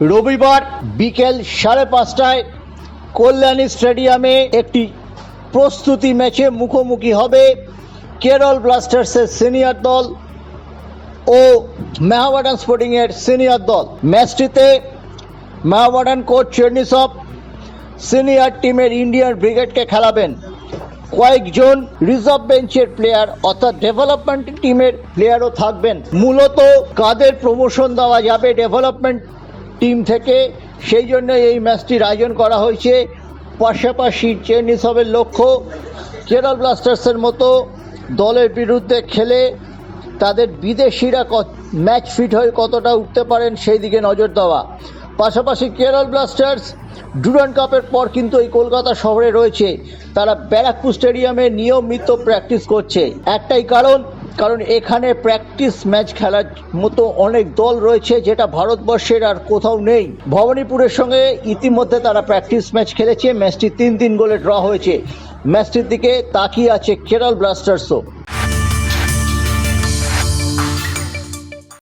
রবিবার বিকেল সাড়ে পাঁচটায় কল্যাণী স্টেডিয়ামে একটি প্রস্তুতি ম্যাচে মুখোমুখি হবে কেরল ব্লাস্টার্সের সিনিয়র দল ও মেহাবাডান স্পোর্টিংয়ের সিনিয়র দল। ম্যাচটিতে মেহাবাডান কোচ চেরনিসব সিনিয়র টিমের ইন্ডিয়ান ব্রিগেডকে খেলাবেন। কয়েকজন রিজার্ভ বেঞ্চের প্লেয়ার অর্থাৎ ডেভেলপমেন্ট টিমের প্লেয়ারও থাকবেন। মূলত কাদের প্রমোশন দেওয়া যাবে? ডেভেলপমেন্ট টিম থেকে। সেই জন্য এই ম্যাচটির আয়োজন করা হয়েছে। পাশাপাশি চেন্নিসবের লক্ষ্য, কেরল ব্লাস্টার্সের মতো দলের বিরুদ্ধে খেলে তাদের বিদেশিরা ম্যাচ ফিট হয়ে কতটা উঠতে পারেন সেই দিকে নজর দেওয়া। পাশাপাশি কেরল ব্লাস্টার্স ডুরান কাপের পর কিন্তু এই কলকাতা শহরে রয়েছে। তারা ব্যারাকপুর স্টেডিয়ামে নিয়মিত প্র্যাকটিস করছে। একটাই কারণ কারণ এখানে প্র্যাকটিস ম্যাচ খেলার মতো অনেক দল রয়েছে যেটা ভারতবর্ষের আর কোথাও নেই। ভবানীপুরের সঙ্গে ইতিমধ্যে তারা প্র্যাকটিস ম্যাচ খেলেছে। ম্যাচটি তিন তিন গোলে ড্র হয়েছে। ম্যাচটির দিকে তাকিয়ে আছে কেরল ব্লাস্টার্সও